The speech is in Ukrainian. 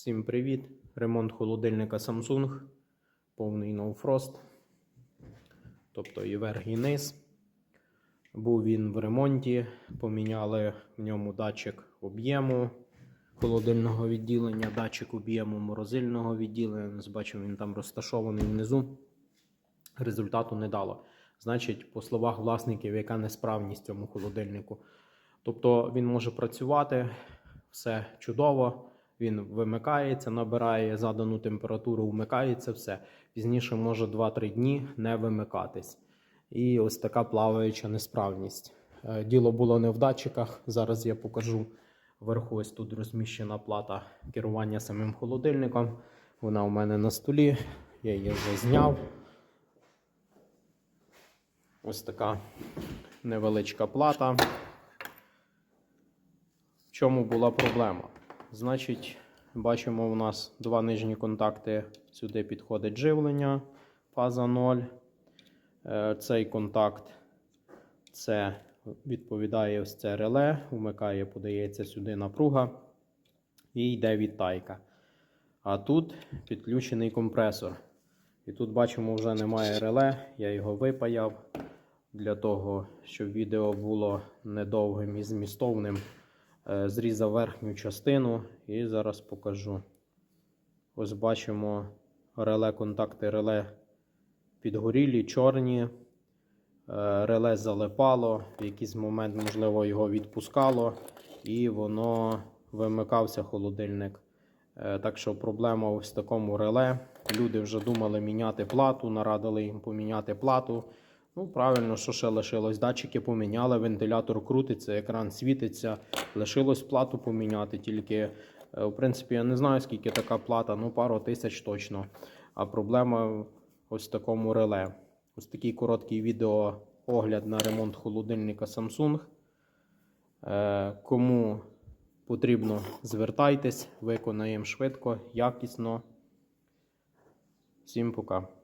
Всім привіт! Ремонт холодильника Samsung. Повний No Frost. Тобто і верх, і низ. Був він в ремонті. Поміняли в ньому датчик об'єму холодильного відділення, датчик об'єму морозильного відділення. Бачимо, він там розташований внизу. Результату не дало. Значить, по словах власників, яка несправність цьому холодильнику. Тобто він може працювати, все чудово. Він вимикається, набирає задану температуру, вмикається все. Пізніше може 2-3 дні не вимикатись. І ось така плаваюча несправність. Е, Діло було не в датчиках. Зараз я покажу. Вверху ось тут розміщена плата керування самим холодильником. Вона у мене на столі. Я її вже зняв. Ось така невеличка плата. В чому була проблема? Значить, бачимо, у нас два нижні контакти. Сюди підходить живлення, фаза 0. Е, Цей контакт це відповідає ось це реле, вмикає, подається сюди напруга і йде відтайка. А тут підключений компресор. І тут бачимо, вже немає реле. Я його випаяв для того, щоб відео було недовгим і змістовним. Е, Зрізав верхню частину і зараз покажу. Ось бачимо реле, контакти реле підгорілі, чорні. Е, Реле залипало, в якийсь момент, можливо, його відпускало, і воно вимикався холодильник. Е, Так що проблема ось в такому реле. Люди вже думали міняти плату, нарадили їм поміняти плату. Ну, правильно, що ще лишилось? Датчики поміняли, вентилятор крутиться, екран світиться. Лишилось плату поміняти. Тільки, е, в принципі, я не знаю, скільки така плата, ну пару тисяч точно. А проблема ось в такому реле. Ось такий короткий відеоогляд на ремонт холодильника Samsung. Е, Кому потрібно, звертайтесь, виконаємо швидко, якісно. Всім пока.